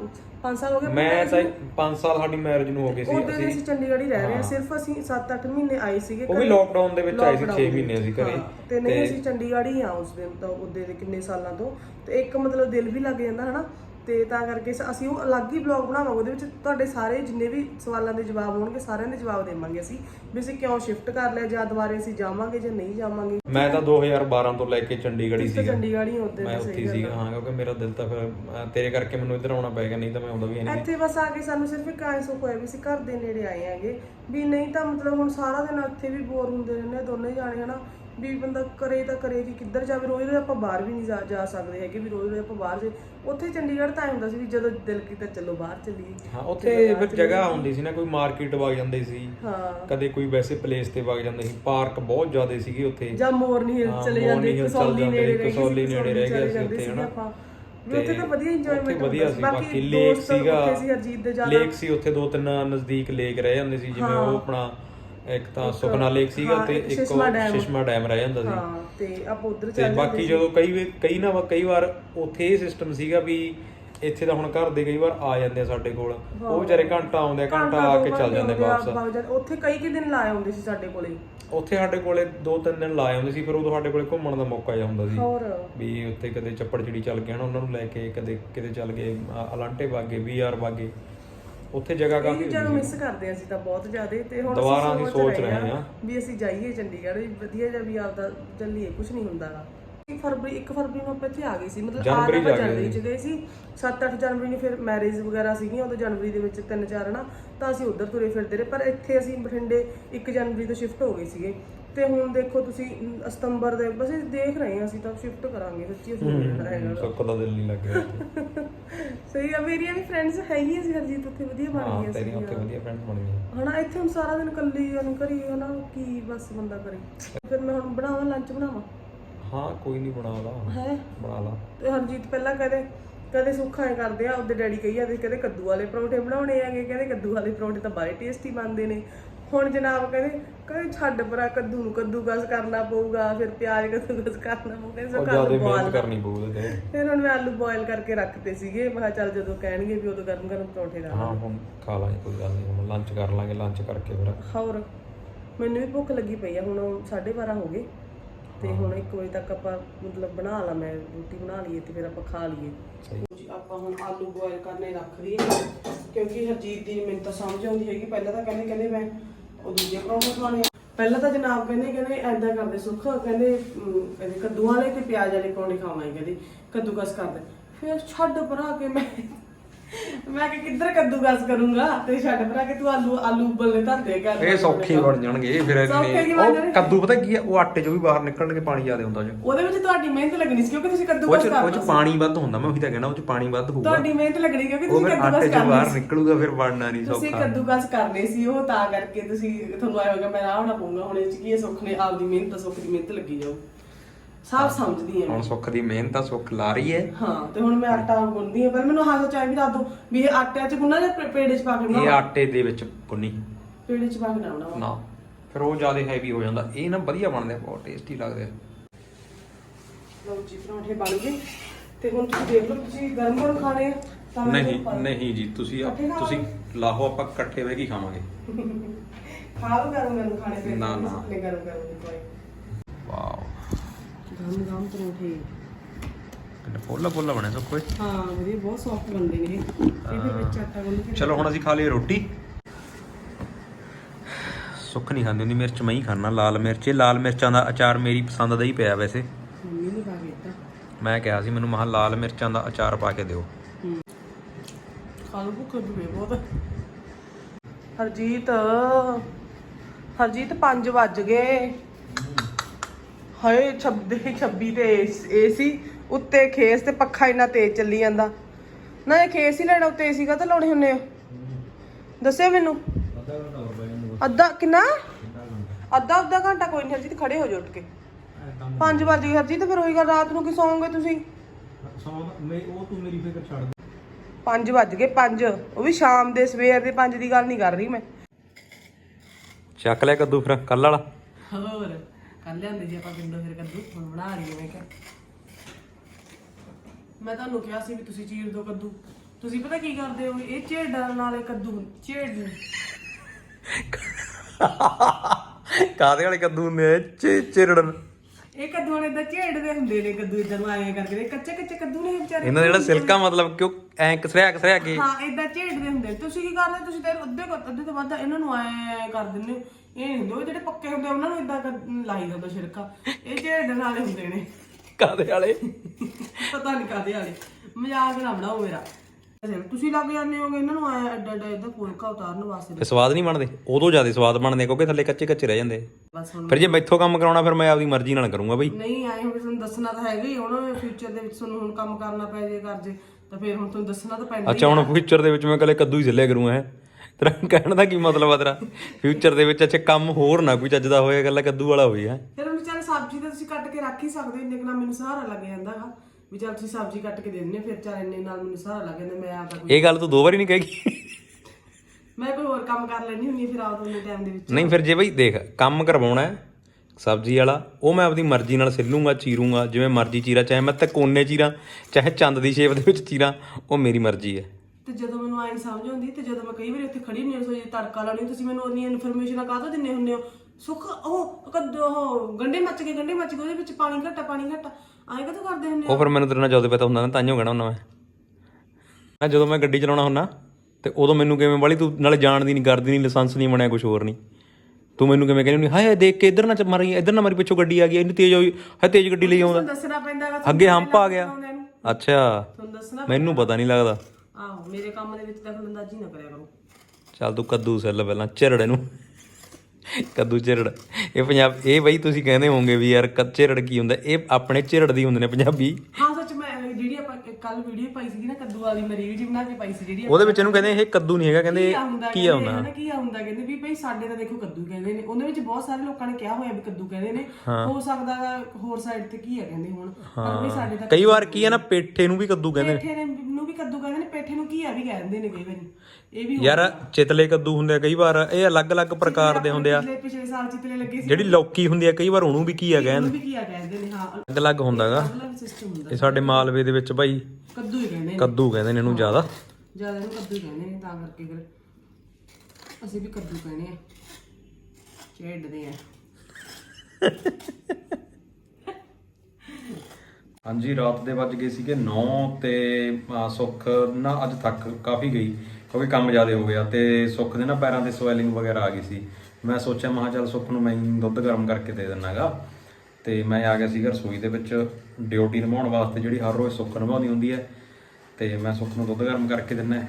Speaker 1: 5 ਸਾਲ ਹੋ ਗਏ
Speaker 2: ਮੈਂ ਤਾਂ 5 ਸਾਲ ਸਾਡੀ ਮੈਰਿਜ ਨੂੰ ਹੋ ਗਏ ਸੀ
Speaker 1: ਅਸੀਂ। ਚੰਡੀਗੜ੍ਹ ਹੀ ਰਹਿ ਰਹੇ ਹਾਂ। ਸਿਰਫ ਅਸੀਂ 7-8 ਮਹੀਨੇ ਆਏ ਸੀਗੇ
Speaker 2: ਉਹ ਵੀ। ਲੋਕਡਾਊਨ ਦੇ ਵਿੱਚ ਆਏ ਸੀ
Speaker 1: Lockdown
Speaker 2: 6 ਮਹੀਨੇ ਅਸੀਂ ਘਰੇ।
Speaker 1: ਤੇ ਨਹੀਂ ਅਸੀਂ ਚੰਡੀਗੜ੍ਹ ਹੀ ਆ ਉਸ ਦਿਨ ਤਾਂ ਉਹਦੇ ਦੇ ਕਿੰਨੇ ਸਾਲਾਂ ਤੋਂ। ਤੇ ਇੱਕ ਮਤਲਬ ਦਿਲ ਵੀ ਲੱਗ ਜਾਂਦਾ ਹਨਾ? ਤੇ ਤਾਂ ਕਰਕੇ ਸ- ਅਸੀਂ ਉਹ ਅਲੱਗ ਹੀ ਬਲੌਗ ਬਣਾਵਾਂਗੇ ਉਹਦੇ ਵਿੱਚ ਤੁਹਾਡੇ ਸਾਰੇ ਜਿੰਨੇ ਵੀ ਸਵਾਲਾਂ ਦੇ ਜਵਾਬ ਹੋਣਗੇ ਸਾਰਿਆਂ ਦੇ ਜਵਾਬ ਦੇਵਾਂਗੇ ਅਸੀਂ ਵੀ ਅਸੀਂ ਕਿਉਂ ਸ਼ਿਫਟ ਕਰ ਲਿਆ ਜਾਂ ਦੁਬਾਰੇ ਅਸੀਂ ਜਾਵਾਂਗੇ ਜਾਂ ਨਹੀਂ ਜਾਵਾਂਗੇ।
Speaker 2: ਮੈਂ ਤਾਂ 2012 ਤੋਂ ਲੈ ਕੇ ਚੰਡੀਗੜ੍ਹ ਹੀ
Speaker 1: ਤਾਂ
Speaker 2: ਸੀਗਾ।
Speaker 1: ਚੰਡੀਗੜ੍ਹ ਹੀ ਹੁੰਦੇ
Speaker 2: ਮੈਂ ਉੱਥੇ ਹੀ ਸੀਗਾ ਹਾਂ ਕਿਉਂਕਿ ਮੇਰਾ ਦਿਲ ਤਾਂ ਫਿਰ ਅਹ, ਤੇਰੇ ਕਰਕੇ ਮੈਨੂੰ ਇੱਧਰ ਆਉਣਾ ਪੈ ਗਿਆ ਨਹੀਂ ਤਾਂ ਮੈਂ ਆਉਂਦਾ ਵੀ ਨਹੀਂ।
Speaker 1: ਇੱਥੇ ਬਸ ਆ ਕੇ ਸਾਨੂੰ ਸਿਰਫ ਇੱਕ ਐਂ ਸੁੱਖ ਹੋਇਆ ਵੀ ਅਸੀਂ ਘਰ ਦੇ ਨੇੜੇ ਆਏ ਆਂਗੇ ਵੀ ਨਹੀਂ ਤਾਂ ਮਤਲਬ ਹੁਣ ਸਾਰਾ ਦਿਨ ਇੱਥੇ ਵੀ ਬੋਰ ਹੁੰਦੇ ਰਹਿੰਦੇ ਆ ਦੋਨੇ ਜਾਣੇ ਹਨਾ? ਵੀ ਬੰਦਾ ਕਰੇ ਤਾਂ ਕਰੇ ਕਿ ਕਿੱਧਰ ਜਾਵੇ ਰੋਜ਼ ਰੋਜ਼ ਆਪਾਂ ਬਾਹਰ ਵੀ ਨਹੀਂ ਜਾ- ਜਾ ਸਕਦੇ ਹੈਗੇ ਵੀ ਰੋਜ਼ ਰੋਜ਼ ਆਪਾਂ ਬਾਹਰ ਜੇ ਉੱਥੇ ਚੰਡੀਗੜ੍ਹ ਤਾਂ ਐਂ ਹੁੰਦਾ ਸੀ ਵੀ ਜਦੋਂ ਦਿਲ ਕੀਤਾ ਚਲੋ ਬਾਹਰ ਚੱਲੀਏ।
Speaker 2: ਹਾਂ ਉੱਥੇ ਫਿਰ ਜਗ੍ਹਾ ਹੁੰਦੀ ਸੀ ਨਾ ਕੋਈ ਮਾਰਕੀਟ ਵਗ ਜਾਂਦੇ ਸੀ।
Speaker 1: ਹਾਂ।
Speaker 2: ਕਦੇ ਕੋਈ ਵੈਸੇ ਪਲੇਸ ਤੇ ਵਗ ਜਾਂਦੇ ਸੀ। ਪਾਰਕ ਬਹੁਤ ਜ਼ਿਆਦੇ ਸੀਗੇ ਉੱਥੇ।
Speaker 1: ਜਾਂ ਮੋਰਨੀ ਹਿਲ
Speaker 2: ਹਾਂ,
Speaker 1: ਚਲੇ
Speaker 2: ਮੋਰਨੀ
Speaker 1: ਜਾਂਦੇ
Speaker 2: ਹਿਲ
Speaker 1: ਕਸੌਲੀ
Speaker 2: ਚੱਲ
Speaker 1: ਨੇੜੇ
Speaker 2: ਜਾਂਦੇ,
Speaker 1: ਰਹਿ
Speaker 2: ਕਸੌਲੀ
Speaker 1: ਸੀ,
Speaker 2: ਨੇੜੇ ਰਹਿ
Speaker 1: ਚਲੇ
Speaker 2: ਗਏ ਸੀ
Speaker 1: ਜਾਂਦੇ
Speaker 2: ਉੱਥੇ, ਹਨਾ।
Speaker 1: ਆਪਾਂ। ਵੀ ਉੱਥੇ ਤਾਂ ਵਧੀਆ
Speaker 2: ਉੱਥੇ ਵਧੀਆ ਸੀ। ਬਾਕੀ ਲੇਕ ਸੀਗਾ।
Speaker 1: ਦੇ ਜ਼ਿਆਦਾ।
Speaker 2: ਲੇਕ ਸੀ ਉੱਥੇ ਦੋ ਤਿੰਨ ਨਜ਼ਦੀਕ ਲੇਕ ਰਹਿ ਜਾਂਦੇ ਸੀ ਜਿਵੇਂ ਉਹ ਆਪਣਾ ਇੱਕ ਤਾਂ ਸੁਖਨਾ ਲੇਕ ਸੀਗਾ ਤੇ
Speaker 1: ਇੱਕ ਸ਼ਿਸ਼ਮਾ ਡੈਮ।
Speaker 2: ਰਹਿ ਜਾਂਦਾ ਸੀ।
Speaker 1: ਹਾਂ ਤੇ ਆਪਾਂ ਉਧਰ
Speaker 2: ਤੇ
Speaker 1: ਚੱਲ
Speaker 2: ਬਾਕੀ ਜਦੋਂ ਕਈ ਕਈ ਨਾ ਕਈ ਵਾਰ ਉੱਥੇ ਇਹ ਸਿਸਟਮ ਸੀਗਾ ਵੀ ਇੱਥੇ ਤਾਂ ਹੁਣ ਘਰ ਦੇ ਕਈ ਵਾਰ ਆ ਜਾਂਦੇ ਆ ਸਾਡੇ ਕੋਲ। ਉਹ ਵਿਚਾਰੇ ਘੰਟਾ ਆਉਂਦੇ ਆ ਘੰਟਾ ਆ ਕੇ ਚੱਲ ਜਾਂਦੇ ਵਾਪਸ।
Speaker 1: ਉੱਥੇ ਕਈ ਕਿ ਦਿਨ ਲਾਏ ਹੁੰਦੇ ਸੀ ਸਾਡੇ ਕੋਲੇ।
Speaker 2: ਉੱਥੇ ਸਾਡੇ ਕੋਲੇ ਦੋ ਤਿੰਨ ਦਿਨ ਲਾਏ ਹੁੰਦੇ ਸੀ ਫਿਰ ਉਦੋਂ ਸਾਡੇ ਕੋਲੇ ਘੁੰਮਣ ਦਾ ਮੌਕਾ ਜਿਹਾ ਹੁੰਦਾ ਸੀ।
Speaker 1: ਹੋਰ?
Speaker 2: ਵੀ ਉੱਥੇ ਕਦੇ ਚੱਪੜ ਚਿੜੀ ਚੱਲ ਗਏ ਹਨਾ ਉਹਨਾਂ ਨੂੰ ਲੈ ਕੇ ਕਦੇ ਕਿਤੇ ਚੱਲ ਗਏ ਅਲਾਂਟੇ ਬਾਗੇ ਵੀਆਰ ਬਾਗੇ ਉੱਥੇ ਜਗ੍ਹਾ
Speaker 1: ਇਹ
Speaker 2: ਕਾਫੀ
Speaker 1: ਚੀਜ਼ਾਂ ਨੂੰ ਮਿਸ ਕਰਦੇ ਹਾਂ ਅਸੀਂ ਤਾਂ ਬਹੁਤ ਜ਼ਿਆਦਾ ਤੇ ਹੁਣ
Speaker 2: ਦੁਬਾਰਾ ਅਸੀਂ ਸੋਚ ਰਹੇ ਹਾਂ।
Speaker 1: ਵੀ ਅਸੀਂ ਜਾਈਏ ਚੰਡੀਗੜ੍ਹ ਵੀ ਵਧੀਆ ਜਿਹਾ ਵੀ ਆਪਦਾ ਚੱਲੀਏ ਕੁਝ ਨਹੀਂ ਹੁੰਦਾਗਾ ਫਰਵਰੀ 1 ਫਰਵਰੀ ਨੂੰ ਆਪਾਂ ਇੱਥੇ ਆ ਗਏ ਸੀ ਮਤਲਬ ਆ
Speaker 2: ਜਨਵਰੀ
Speaker 1: ਆਪਾਂ ਜਨਵਰੀ ਚ ਗਏ ਸੀ। 7-8 ਜਨਵਰੀ ਨੂੰ ਫਿਰ ਮੈਰਿਜ ਵਗੈਰਾ ਸੀਗੀਆਂ ਉਦੋਂ ਜਨਵਰੀ ਦੇ ਵਿੱਚ ਤਿੰਨ ਚਾਰ ਨਾ ਤਾਂ ਅਸੀਂ ਉਧਰ ਤੁਰੇ ਫਿਰਦੇ ਰਹੇ ਪਰ ਇੱਥੇ ਅਸੀਂ ਬਠਿੰਡੇ 1 ਜਨਵਰੀ ਤੋਂ ਸ਼ਿਫਟ ਹੋ ਗਏ ਸੀਗੇ। ਤੇ ਹੁਣ ਦੇਖੋ ਤੁਸੀਂ ਅਮ, ਸਤੰਬਰ ਦੇ ਬਸ ਅਸੀਂ ਦੇਖ ਰਹੇ ਹਾਂ ਅਸੀਂ ਤਾਂ ਸ਼ਿਫਟ ਕਰਾਂਗੇ ਸੱਚੀ ਅਸੀਂ ਨਹੀਂ ਜਾਣਾ ਹੈਗਾ।
Speaker 2: ਸੁੱਖ ਦਾ ਦਿਲ ਨਹੀਂ ਲੱਗਿਆ। <laughs>
Speaker 1: ਸਹੀ ਆ ਮੇਰੀਆਂ ਵੀ ਫਰੈਂਡਸ ਹੈਗੀਆਂ ਸੀ ਹਰਜੀਤ ਉੱਥੇ ਵਧੀਆ ਬਣ
Speaker 2: ਹਾਂ
Speaker 1: ਗਈਆਂ
Speaker 2: ਉੱਥੇ ਵਧੀਆ ਫਰੈਂਡਸ ਬਣ ਗਈਆਂ।
Speaker 1: ਹਣਾ ਇੱਥੇ ਹੁਣ ਸਾਰਾ ਦਿਨ ਕੱਲੀ ਨੂੰ ਕਰੀ ਹਨਾ ਕੀ ਬਸ ਬੰਦਾ ਕਰੇ। ਫਿਰ ਮੈਂ ਹੁਣ ਬਣਾਵਾਂ ਲੰਚ ਬਣਾਵਾਂ?
Speaker 2: ਹਾਂ ਕੋਈ ਨਹੀਂ ਬਣਾ ਲਾ।
Speaker 1: ਹੈ?
Speaker 2: ਬਣਾ ਲਾ।
Speaker 1: ਤੇ ਹਰਜੀਤ ਪਹਿਲਾਂ ਕਦੇ ਕਦੇ ਸੁੱਖਾ ਐ ਕਰਦੇ ਆ ਉਹਦੇ ਡੈਡੀ ਕਹੀ ਜਾਂਦੇ ਕਹਿੰਦੇ ਕੱਦੂ ਵਾਲੇ ਪਰੌਂਠੇ ਬਣਾਉਣੇ ਆਗੇ ਕਹਿੰਦੇ ਕੱਦੂ ਵਾਲੇ ਪਰੌਂਠੇ ਤਾਂ ਬਾਰੇ ਟੇਸਟੀ ਬਣਦੇ ਨੇ। ਹੁਣ ਜਨਾਬ ਕਹਿੰਦੇ ਕਹਿੰਦੇ ਛੱਡ ਪਰਾ ਕੱਦੂ ਨੂੰ ਕੱਦੂਕਸ ਕਰਨਾ ਪਊਗਾ ਫਿਰ ਪਿਆਜ਼ ਕੱਦੂਕਸ ਕਰਨਾ ਪਊਗਾ
Speaker 2: ਉਹ
Speaker 1: ਸੋ
Speaker 2: ਜ਼ਿਆਦਾ
Speaker 1: ਕੱਦੂ
Speaker 2: ਮਿਹਨਤ
Speaker 1: ਬੋਲ
Speaker 2: ਕਰਨੀ ਪਊ ਉਹਦੇ ਤੇ।
Speaker 1: ਫਿਰ ਹੁਣ ਮੈਂ ਆਲੂ ਬੋਇਲ ਕਰਕੇ ਰੱਖਤੇ ਸੀਗੇ ਮੈਂ ਕਿਹਾ ਚੱਲ ਜਦੋਂ ਕਹਿਣਗੇ ਵੀ ਉਦੋਂ ਗਰਮ ਗਰਮ ਪਰੌਂਠੇ ਲਾ
Speaker 2: ਹਾਂ ਹੁਣ ਖਾ ਲਾਂਗੇ ਕੋਈ ਗੱਲ ਨਹੀਂ ਹੁਣ ਲੰਚ ਕਰ ਲਾਂਗੇ ਲੰਚ ਕਰਕੇ ਫਿਰ।
Speaker 1: ਹੋਰ ਮੈਨੂੰ ਵੀ ਭੁੱਖ ਲੱਗੀ ਪਈ ਆ ਹੁਣ 12:30 ਹੋ ਗਏ। ਤੇ ਹੁਣ 1 ਵਜੇ ਤੱਕ ਆਪਾਂ ਮਤਲਬ ਬਣਾ ਲਾ ਮੈਂ ਰੋਟੀ ਬਣਾ ਲਈਏ ਤੇ ਫਿਰ ਆਪਾਂ ਖਾ ਲਈਏ।
Speaker 2: ਸਹੀ।
Speaker 1: ਜੀ ਆਪਾਂ ਹੁਣ ਆਲੂ ਬੋਇਲ ਕਰਨੇ ਰੱਖ ਦਈਏ ਕਿਉਂਕਿ ਹਰਜੀਤ ਦੀ ਮੈਨੂੰ ਤਾਂ ਸਮਝ ਆਉਂਦੀ ਹੈਗੀ ਪਹਿਲਾਂ ਤਾਂ ਕਹਿੰਦੇ ਕਹਿੰਦੇ ਮੈਂ ਉਹ ਦੂਜੇ ਪਰੌਂਠੇ ਖਾਣੇ ਆ। ਪਹਿਲਾਂ ਤਾਂ ਜਨਾਬ ਕਹਿੰਦੇ ਕਹਿੰਦੇ ਐਦਾਂ ਕਰਦੇ ਸੁੱਖ ਕਹਿੰਦੇ ਅਮ, ਕਹਿੰਦੇ ਕੱਦੂ ਵਾਲੇ ਤੇ ਪਿਆਜ਼ ਵਾਲੇ ਪਰੌਂਠੇ ਖਾਵਾਂਗੇ ਕਹਿੰਦੇ ਕੱਦੂਕਸ ਕਰਦੇ। ਫਿਰ ਛੱਡ ਭਰਾ ਕੇ ਮੈਂ ਮੈਂ ਕਿ ਕਿੱਧਰ ਕੱਦੂਕਸ ਕਰੂੰਗਾ? ਤੇ ਛੱਡ ਭਰਾ ਕੇ ਤੂੰ ਆਲੂ ਆਲੂ ਉਬਲਨੇ ਧਰਦੇ ਕਰ
Speaker 2: ਇਹ ਸੌਖੇ ਬਣ ਜਾਣਗੇ ਫਿਰ
Speaker 1: ਸੌਖੇ ਕੀ
Speaker 2: ਇਹਨੇ
Speaker 1: ਬਣ
Speaker 2: ਉਹ
Speaker 1: ਜਾਣਗੇ?
Speaker 2: ਕੱਦੂ ਪਤਾ ਕੀ ਆ ਉਹ ਆਟੇ ਚੋਂ ਵੀ ਬਾਹਰ ਨਿਕਲਣਗੇ ਪਾਣੀ ਜ਼ਿਆਦਾ ਹੁੰਦਾ ਚ।
Speaker 1: ਉਹਦੇ ਵਿੱਚ ਤੁਹਾਡੀ ਮਿਹਨਤ ਲੱਗਣੀ ਸੀ ਕਿਉਂਕਿ ਤੁਸੀਂ
Speaker 2: ਉਹ
Speaker 1: ਕੱਦੂਕਸ
Speaker 2: ਚ ਉਹ
Speaker 1: ਕਰਨਾ
Speaker 2: ਚ
Speaker 1: ਸੀ।
Speaker 2: ਪਾਣੀ ਵੱਧ ਹੁੰਦਾ ਮੈਂ ਉਹੀ ਤਾਂ ਕਹਿਣਾ ਉਹ ਚ ਪਾਣੀ ਵੱਧ ਹੋਊਗਾ।
Speaker 1: ਤੁਹਾਡੀ ਮਿਹਨਤ ਲੱਗਣੀ ਕਿਉਂਕਿ
Speaker 2: ਉਹ
Speaker 1: ਤੁਸੀਂ
Speaker 2: ਫਿਰ ਆਟੇ
Speaker 1: ਕੱਦੂਕਸ
Speaker 2: ਚੋਂ ਬਾਹਰ
Speaker 1: ਕਰਨਾ ਸੀ।
Speaker 2: ਨਿਕਲੂਗਾ ਫਿਰ ਬਣਨਾ ਨਹੀਂ
Speaker 1: ਤੁਸੀਂ
Speaker 2: ਸੌਖਾ।
Speaker 1: ਕੱਦੂਕਸ ਕਰਨੇ ਸੀ ਉਹ ਤਾਂ ਕਰਕੇ ਤੁਸੀਂ ਤੁਹਾਨੂੰ ਆਇਆ ਹੋਗਾ ਮੈਂ ਨਾ ਪਊਂਗਾ ਹੁਣ ਇਹ ਚ ਕੀ ਹੈ ਸੁੱਖ ਨੇ ਆਪਦੀ ਮਿਹਨਤ ਸੁੱਖ ਦੀ ਮਿਹਨਤ ਲੱਗੀ ਜਾਊ। ਸਾਫ਼ ਸਮਝਦੀ ਹਾਂ
Speaker 2: ਹੁਣ। ਸੁੱਖ ਦੀ ਮਿਹਨਤ ਤਾਂ ਸੁੱਖ ਲਾ ਰਹੀ ਹੈ।
Speaker 1: ਹਾਂ ਤੇ ਹੁਣ ਮੈਂ ਆਟਾ ਗੁੰਨਦੀ ਹਾਂ ਪਰ ਮੈਨੂੰ ਹਾਂ ਸੱਚ ਵੀ ਦੱਸ ਦੋ ਵੀ ਇਹ ਆਟੇ 'ਚ ਗੁੰਨਾ ਜਾਂ ਪੇ- ਪੇੜੇ 'ਚ ਪਾ ਕੇ
Speaker 2: ਇਹ
Speaker 1: ਬਣਾਉਣਾ
Speaker 2: ਆਟੇ ਦੇ ਵਿੱਚ ਪੁੰਨੀ
Speaker 1: ਪੇੜੇ 'ਚ ਪਾ ਕੇ ਬਣਾਉਣਾ ਵਾ।
Speaker 2: ਨਾ ਫਿਰ ਉਹ ਜ਼ਿਆਦਾ ਹੈਵੀ ਹੋ ਜਾਂਦਾ। ਇਹ ਨਾ ਵਧੀਆ ਬਣਦੇ ਆ ਬਹੁਤ ਟੇਸਟੀ ਲੱਗਦੇ ਆ।
Speaker 1: ਲਓ ਜੀ ਪਰੌਂਠੇ ਬਣ ਗਏ। ਤੇ ਹੁਣ ਤੁਸੀਂ ਦੇਖ ਲਓ ਤੁਸੀਂ ਗਰਮ ਗਰਮ ਖਾਣੇ ਆ ਤਾਂ ਮੈਂ
Speaker 2: ਨਹੀਂ
Speaker 1: ਪਾ-
Speaker 2: ਨਹੀਂ ਜੀ ਤੁਸੀਂ
Speaker 1: ਇਕੱਠੇ ਖਾਵਾਂਗੇ?
Speaker 2: ਤੁਸੀਂ ਲਾਹੋ ਆਪਾਂ ਇਕੱਠੇ ਬਹਿ ਕੇ ਹੀ ਖਾਵਾਂਗੇ। <laughs>
Speaker 1: ਖਾ ਲਓ ਗਰਮ ਗਰਮ ਖਾਣੇ ਫਿਰ
Speaker 2: ਨਾ, ਨਾ।
Speaker 1: ਆਪਣੇ ਗਰਮ ਗਰਮ ਦੀ ਕੋਈ ਗਰਮ ਗਰਮ ਪਰੌਂਠੇ
Speaker 2: ਕਿੰਨਾ ਪੋਲਾ ਪੋਲਾ ਬਣਿਆ ਸਭ ਕੁਝ
Speaker 1: ਹਾਂ ਵਧੀਆ ਬਹੁਤ ਸੌਫਟ ਬਣਦੇ ਨੇ ਇਹ। ਇਹ ਫਿਰ ਵਿੱਚ ਆਟਾ ਗੁੰਨ ਕੇ
Speaker 2: ਚਲੋ ਹੁਣ ਅਸੀਂ ਖਾ ਲਈਏ ਰੋਟੀ। ਸੁੱਖ ਨਹੀਂ ਖਾਂਦੀ ਹੁੰਦੀ ਮਿਰਚ ਮੈਂ ਹੀ ਖਾਣਾ ਲਾਲ ਮਿਰਚ। ਇਹ ਲਾਲ ਮਿਰਚਾਂ ਦਾ ਅਚਾਰ ਮੇਰੀ ਪਸੰਦ ਦਾ ਹੀ ਪਿਆ ਵੈਸੇ।
Speaker 1: ਮੰਮੀ ਨੇ ਪਾ ਕੇ ਦਿੱਤਾ।
Speaker 2: ਮੈਂ ਕਿਹਾ ਸੀ ਮੈਨੂੰ ਮਹਾ ਲਾਲ ਮਿਰਚਾਂ ਦਾ ਅਚਾਰ ਪਾ ਕੇ ਦਿਓ।
Speaker 1: ਖਾ ਲਓ ਭੁੱਖ ਵੀ ਬਹੁਤ। ਹਰਜੀਤ ਹਰਜੀਤ 5 ਵੱਜ ਗਏ। ਹਾਏ 26 26 ਤੇ ਏਸੀ ਉੱਤੇ ਖੇਸ ਤੇ ਪੱਖਾ ਇੰਨਾ ਤੇਜ਼ ਚੱਲੀ ਜਾਂਦਾ। ਨਾ ਇਹ ਖੇਸ ਹੀ ਲੈਣਾ ਉੱਤੇ ਏਸੀ ਕਾ ਤਾਂ ਲਾਉਣੇ ਹੁੰਨੇ ਆ? ਦੱਸਿਓ ਮੈਨੂੰ। ਅੱਧਾ ਕਿੰਨਾ? ਅੱਧਾ ਅੱਧਾ ਘੰਟਾ ਕੋਈ ਨਹੀਂ ਹਰਜੀਤ ਖੜੇ ਹੋ ਜਾ ਉੱਠ ਕੇ। 5 ਵੱਜ ਹਰਜੀਤ ਫਿਰ ਉਹੀ ਗੱਲ ਰਾਤ ਨੂੰ ਕਿ ਸੌਂਗੇ ਤੁਸੀਂ?
Speaker 2: ਉਹ ਤੂੰ ਮੇਰੀ ਫਿਕਰ ਛੱਡ
Speaker 1: 5 ਵੱਜ ਗਏ 5 ਉਹ ਵੀ ਸ਼ਾਮ ਦੇ ਸਵੇਰ ਦੇ 5 ਦੀ ਗੱਲ ਨਹੀਂ ਕਰ ਰਹੀ ਮੈਂ।
Speaker 2: ਚੱਕ ਲਿਆ ਕੱਦੂ ਫਿਰ ਕੱਲ ਵਾਲਾ।
Speaker 1: ਹੋਰ। ਕੱਲ ਲਿਆਂਦੇ ਜੀ ਆਪਾਂ ਪਿੰਡੋਂ ਫਿਰ ਕੱਦੂ ਹੁਣ ਬਣਾ ਰਹੀ ਮੈਂ ਕਿਹਾ। ਮੈਂ ਤੁਹਾਨੂੰ ਕਿਹਾ ਸੀ ਵੀ ਤੁਸੀਂ ਚੀਰ ਦੋ ਕੱਦੂ। ਤੁਸੀਂ ਪਤਾ ਕੀ ਕਰਦੇ ਹੋ? ਇਹ ਝੇਡਾਂ ਨਾਲੇ ਕੱਦੂ ਝੇਡ
Speaker 2: ਕਾਦੇ ਵਾਲੇ ਕੱਦੂ ਆ? ਚਿ ਚਿਰੜਨ।
Speaker 1: ਇਹ ਕੱਦੂਆਂ ਨੇ ਇਦਾਂ ਝੇਡਦੇ ਹੁੰਦੇ ਨੇ ਕੱਦੂ ਇਦਾਂ ਨੂੰ ਆਏ ਕਰਕੇ। ਇਹ ਕੱਚੇ ਕੱਚੇ ਕੱਦੂ ਨੇ ਵਿਚਾਰੇ।
Speaker 2: ਇਹਨਾਂ ਦਾ ਜਿਹੜਾ ਸਿਲਕਾ ਮਤਲਬ ਕਿਉਂ ਐ ਕਸਰਿਆ ਕਸਰਿਆ ਕੇ?
Speaker 1: ਹਾਂ ਇਦਾਂ ਝੇਡਦੇ ਹੁੰਦੇ ਨੇ। ਤੁਸੀਂ ਕੀ ਕਰਦੇ ਤੁਸੀਂ ਤੇ ਅੱਧੇ ਕੁ- ਅੱਧੇ ਤੋਂ ਵੱਧ ਇਹਨਾਂ ਨੂੰ ਆਏ ਕਰ ਦਿੰਦੇ ਹੋ। ਇਹ ਨਹੀਂ ਹੁੰਦੇ ਉਹ ਜਿਹੜੇ ਪੱਕੇ ਹੁੰਦੇ ਉਹਨਾਂ ਨੂੰ ਇਦਾਂ ਲਾਈ ਜਾਂਦਾ ਛਿੜਕਾ। ਇਹ ਝੇਡਣ ਵਾਲੇ ਹੁੰਦੇ ਨੇ।
Speaker 2: ਕਾਦੇ ਵਾਲੇ?
Speaker 1: ਪਤਾ ਨਹੀਂ ਕਾਦੇ ਵਾਲੇ। ਮਜ਼ਾਕ ਨਾ ਬਣਾਓ ਮੇਰਾ। ਤੁਸੀਂ ਲੱਗ ਜਾਂਦੇ ਹੋਗੇ ਇਹਨਾਂ ਨੂੰ ਆਇਆ ਐਡਾ ਐਡਾ ਇਹਦਾ ਫੁਲਕਾ ਉਤਾਰਨ ਵਾਸਤੇ
Speaker 2: ਸਵਾਦ ਨਹੀਂ ਬਣਦੇ। ਉਦੋਂ ਜ਼ਿਆਦਾ ਸਵਾਦ ਬਣਦੇ ਕਿਉਂਕਿ ਥੱਲੇ ਕੱਚੇ ਕੱਚੇ ਰਹਿ ਜਾਂਦੇ। ਫਿਰ ਜੇ ਮੈਥੋਂ ਕੰਮ ਕਰਾਉਣਾ ਫਿਰ ਮੈਂ ਆਪਦੀ ਮਰਜ਼ੀ ਨਾਲ ਕਰੂੰਗਾ ਬਈ।
Speaker 1: ਨਹੀਂ ਆਏ ਹੁਣ ਤੁਹਾਨੂੰ ਦੱਸਣਾ ਤਾਂ ਹੈਗਾ ਹੀ ਹੁਣ ਫਿਊਚਰ ਦੇ ਵਿੱਚ ਤੁਹਾਨੂੰ ਹੁਣ ਕੰਮ ਕਰਨਾ ਪੈ ਜੇ ਕਰ ਜੇ ਤਾਂ ਫਿਰ ਹੁਣ ਤੁਹਾਨੂੰ ਦੱਸਣਾ ਤਾਂ ਪੈਂਦਾ
Speaker 2: ਅੱਛਾ ਹੁਣ ਫਿਊਚਰ ਦੇ ਵਿੱਚ ਮੈਂ ਕੱਲੇ ਕੱਦੂ ਹੀ ਛੱਲਿਆ ਕਰੂੰਗਾ ਹੈ। ਤੇਰਾ ਕਹਿਣ ਦਾ ਕੀ ਮਤਲਬ ਆ ਤੇਰਾ? ਫਿਊਚਰ ਦੇ ਵਿੱਚ ਅੱਛਾ ਕੰਮ ਹੋਰ ਨਾ ਕੋਈ ਚੱਜਦਾ ਹੋਏ ਕੱਲਾ ਕੱਦੂ ਵਾਲਾ ਹੋਈ ਹੈ
Speaker 1: ਫਿਰ ਹੁਣ ਚੱਲ ਸਬਜ਼ੀ ਤਾਂ ਤੁਸੀਂ ਕੱਟ ਕੇ ਰੱਖ ਹੀ ਸਕਦੇ ਹੋ ਇੰਨੇ ਕੁ ਨਾਲ ਮੈਨੂੰ ਸਹਾਰਾ ਲੱਗ ਜਾਂਦਾਗਾ ਵੀ ਚੱਲ ਤੁਸੀਂ ਸਬਜ਼ੀ ਕੱਟ ਕੇ ਦੇ ਦਿੰਦੇ ਹੋ, ਫਿਰ ਚੱਲ ਇੰਨੇ ਨਾਲ ਮੈਨੂੰ ਸਹਾਰਾ ਲੱਗ ਜਾਂਦਾ ਮੈਂ ਆਪਦਾ ਕੋਈ
Speaker 2: ਇਹ ਗੱਲ ਤੂੰ ਦੋ ਵਾਰੀ ਨਹੀਂ ਕਹੇਗੀ?
Speaker 1: ਮੈਂ ਕੋਈ ਹੋਰ ਕੰਮ ਕਰ ਲੈਣੀ ਹੁੰਦੀ ਫਿਰ ਆਪਦਾ ਉਹਨੇ ਟਾਈਮ ਦੇ ਵਿੱਚ।
Speaker 2: ਨਹੀਂ ਫਿਰ ਜੇ ਬਈ ਦੇਖ ਕੰਮ ਕਰਵਾਉਣਾ ਹੈ ਸਬਜ਼ੀ ਵਾਲਾ ਉਹ ਮੈਂ ਆਪਦੀ ਮਰਜ਼ੀ ਨਾਲ ਸਿੱਲੂੰਗਾ ਚੀਰੂੰਗਾ ਜਿਵੇਂ ਮਰਜ਼ੀ ਚੀਰਾ ਚਾਹੇ ਮੈਂ ਤੇ ਕੋਨੇ ਚੀਰਾਂ ਚਾਹੇ ਚੰਦ ਦੀ ਸ਼ੇਪ ਦੇ ਵਿੱਚ ਚੀਰਾਂ ਉਹ ਮੇਰੀ ਮਰਜ਼ੀ ਹੈ।
Speaker 1: ਤੇ ਜਦੋਂ ਮੈਨੂੰ ਆਇਨ ਸਮਝ ਆਉਂਦੀ ਤੇ ਜਦੋਂ ਮੈਂ ਕਈ ਵਾਰੀ ਉੱਥੇ ਖੜੀ ਹੁੰਦੀ ਹਾਂ ਰਸੋਈ 'ਚ ਤੜਕਾ ਲਾਉਣੀ ਤੁਸੀਂ ਮੈਨੂੰ ਉਹਨੀਆਂ ਇਨਫੋਰਮੇਸ਼ਨਾਂ ਕਾਹਤੋਂ ਦਿੰਦੇ ਹੁੰਦੇ ਹੋ? ਸੁੱਖ ਉਹ ਕਦ ਉਹ ਗੰਡੇ ਮੱਚ ਗਏ ਗੰਡੇ ਮੱਚ ਗਏ ਉਹਦੇ ਵਿੱਚ ਪਾਣੀ ਘੱਟਾ ਪਾਣੀ ਘੱਟਾ ਐਂ ਕਦੋਂ ਕਰਦੇ ਹੁੰਦੇ ਹੋ?
Speaker 2: ਉਹ ਫਿਰ ਮੈਨੂੰ ਤੇਰੇ ਨਾਲ ਜਦੋਂ ਪਤਾ ਹੁੰਦਾ ਨਾ ਤਾਂ ਹੀ ਕਹਿਣਾ ਹੁੰਦਾ ਮੈਂ। ਮੈਂ ਜਦੋਂ ਮੈਂ ਗੱਡੀ ਚਲਾਉਣਾ ਹੁੰਦਾ ਤੇ ਉਦੋਂ ਮੈਨੂੰ ਕਿਵੇਂ ਵਾਲੀ ਤੂੰ ਨਾਲੇ ਜਾਣਦੀ ਨਹੀਂ ਕਰਦੀ ਨਹੀਂ ਲਾਇਸੈਂਸ ਨਹੀਂ ਬਣਿਆ ਕੁਝ ਹੋਰ ਨਹੀਂ ਤੂੰ ਮੈਨੂੰ ਕਿਵੇਂ ਕਹਿੰਦੀ ਹੁੰਦੀ ਹਾਏ ਦੇਖ ਕੇ ਇੱਧਰ ਨਾ ਚ ਮਾਰੀ ਇੱਧਰ ਨਾ ਮਾਰੀ ਪਿੱਛੋਂ ਗੱਡੀ ਆ ਗਈ ਇਹਨੂੰ ਤੇਜ਼ ਹੋਈ ਹਾਏ ਤੇਜ਼ ਗੱਡੀ ਲਈ ਆਉਂਦਾ।
Speaker 1: ਤੁਹਾਨੂੰ ਦੱਸਣਾ ਪੈਂਦਾ ਹੈਗਾ
Speaker 2: ਅੱਗੇ ਹੰਪ ਆ ਗਿਆ। ਅੱਛਾ।
Speaker 1: ਦੱਸਣਾ
Speaker 2: ਮੈਨੂੰ ਪਤਾ ਨਹੀਂ ਲੱਗਦਾ।
Speaker 1: ਆਹੋ ਮੇਰੇ ਕੰਮ ਦੇ ਵਿੱਚ ਦਖਲ ਅੰਦਾਜ਼ੀ ਨਾ ਕਰਿਆ ਕਰੋ।
Speaker 2: ਚੱਲ ਤੂੰ ਕੱਦੂ ਸੈੱਲ ਪਹਿਲਾਂ ਝਿਰੜ ਇਹਨੂੰ। ਕੱਦੂ ਝਿਰੜ। ਇਹ ਪੰਜਾਬ ਇਹ ਬਈ ਤੁਸੀਂ ਕਹਿੰਦੇ ਹੋਵੋਗੇ ਵੀ ਯਾਰ ਕ- ਝਿਰੜ ਕੀ ਹੁੰਦਾ? ਇਹ ਆਪਣੇ ਝਿਰੜ ਦੀ ਹੁੰਦੇ ਨੇ ਪੰਜਾਬੀ।
Speaker 1: ਹਾਂ ਸੱਚ ਮੈਂ ਜਿਹੜੀ ਆਪਾਂ ਕੱਲ ਵੀਡੀਓ ਪਾਈ ਸੀਗੀ ਨਾ ਕੱਦੂ ਵਾਲੀ ਮੈਂ ਰੀਲ ਜੀ ਬਣਾ ਕੇ ਪਾਈ ਸੀ ਜਿਹੜੀ
Speaker 2: ਉਹਦੇ ਵਿੱਚ ਇਹਨੂੰ ਕਹਿੰਦੇ ਇਹ ਕੱਦੂ ਨਹੀਂ ਹੈਗਾ ਕਹਿੰਦੇ
Speaker 1: ਕੀ ਹੁੰਦਾ
Speaker 2: ਕੀ ਆ ਹੁੰਦਾ
Speaker 1: ਕਹਿੰਦੇ ਕੀ ਹੁੰਦਾ ਕਹਿੰਦੇ ਵੀ ਭਈ ਸਾਡੇ ਤਾਂ ਦੇਖੋ ਕੱਦੂ ਕਹਿੰਦੇ ਨੇ। ਉਹਦੇ ਵਿੱਚ ਬਹੁਤ ਸਾਰੇ ਲੋਕਾਂ ਨੇ ਕਿਹਾ ਹੋਇਆ ਵੀ ਕੱਦੂ ਕਹਿੰਦੇ ਨੇ। ਹੋ। ਸਕਦਾ ਹੋਰ ਸਾਈਡ ਤੇ ਕੀ ਹੈ ਕਹਿੰਦੇ ਹੁਣ। ਪਰ ਵੀ ਸਾਡੇ ਤਾਂ
Speaker 2: ਕਈ ਵਾਰ ਕੀ ਹੈ ਨਾ ਪੇਠੇ ਨੂੰ ਵੀ ਕੱਦੂ ਕਹਿੰਦੇ ਨੇ।
Speaker 1: ਪੇਠੇ ਨੇ ਨੂੰ ਕੱਦੂ ਕਹਿੰਦੇ ਨੇ ਪੇਠੇ ਨੂੰ ਕੀ ਆ ਵੀ ਕਹਿੰਦੇ ਨੇ ਕਈ ਵਾਰੀ। ਇਹ ਵੀ
Speaker 2: ਯਾਰ ਚਿਤਲੇ ਕੱਦੂ ਹੁੰਦੇ ਆ ਕਈ ਵਾਰ ਇਹ ਅਲੱਗ-ਅਲੱਗ ਪ੍ਰਕਾਰ ਦੇ ਹੁੰਦੇ ਆ।
Speaker 1: ਪਿਛਲੇ ਪਿਛਲੇ ਸਾਲ ਚਿਤਲੇ ਲੱਗੇ ਸੀ।
Speaker 2: ਜਿਹੜੀ ਲੌਕੀ ਹੁੰਦੀ ਆ ਕਈ ਵਾਰ ਉਹਨੂੰ ਵੀ ਕੀ ਆ ਕਹਿੰਦੇ
Speaker 1: ਉਹਨੂੰ ਵੀ ਕੀ ਆ ਕਹਿੰਦੇ ਨੇ ਹਾਂ।
Speaker 2: ਅਲੱਗ-ਅਲੱਗ ਹੁੰਦਾਗਾ।
Speaker 1: ਅਲੱਗ ਸਿਸਟਮ ਹੁੰਦਾ।
Speaker 2: ਇਹ ਸਾਡੇ ਮਾਲਵੇ ਦੇ ਵਿੱਚ ਭਾਈ
Speaker 1: ਕੱਦੂ ਹੀ ਕਹਿੰਦੇ ਨੇ।
Speaker 2: ਕੱਦੂ ਕਹਿੰਦੇ ਨੇ ਇਹਨੂੰ ਜ਼ਿਆਦਾ।
Speaker 1: ਜ਼ਿਆਦਾ ਨੂੰ ਕੱਦੂ ਹੀ ਕਹਿੰਦੇ ਨੇ ਤਾਂ ਕਰਕੇ ਫਿਰ ਅਸੀਂ ਵੀ ਕੱਦੂ ਕਹਿੰਦੇ ਆ। ਛੇੜਦੇ ਆ।
Speaker 2: ਹਾਂਜੀ, ਰਾਤ ਦੇ ਵੱਜ ਗਏ ਸੀਗੇ 9 ਤੇ ਸੁੱਖ ਨਾ ਅੱਜ ਤੱਕ ਕਾਫੀ ਗਈ, ਕਿਉਂਕਿ ਕੰਮ ਜ਼ਿਆਦਾ ਹੋ ਗਿਆ ਤੇ ਸੁੱਖ ਦੇ ਨਾ ਪੈਰਾਂ ਤੇ ਸਵੈਲਿੰਗ ਵਗੈਰਾ ਆ ਗਈ ਸੀ। ਮੈਂ ਸੋਚਿਆ ਮਹਾ ਚੱਲ ਸੁੱਖ ਨੂੰ ਮੈਂ ਹੀ ਦੁੱਧ ਗਰਮ ਕਰਕੇ ਦੇ ਦਿੰਨਾਗਾ ਤੇ ਮੈਂ ਆ ਗਿਆ ਸੀਗਾ ਰਸੋਈ ਦੇ ਵਿੱਚ, ਡਿਊਟੀ ਨਿਭਾਉਣ ਵਾਸਤੇ ਜਿਹੜੀ ਹਰ ਰੋਜ਼ ਸੁੱਖ ਨਿਭਾਉਂਦੀ ਹੁੰਦੀ ਹੈ, ਤੇ ਮੈਂ ਸੁੱਖ ਨੂੰ ਦੁੱਧ ਗਰਮ ਕਰਕੇ ਦਿੰਨਾ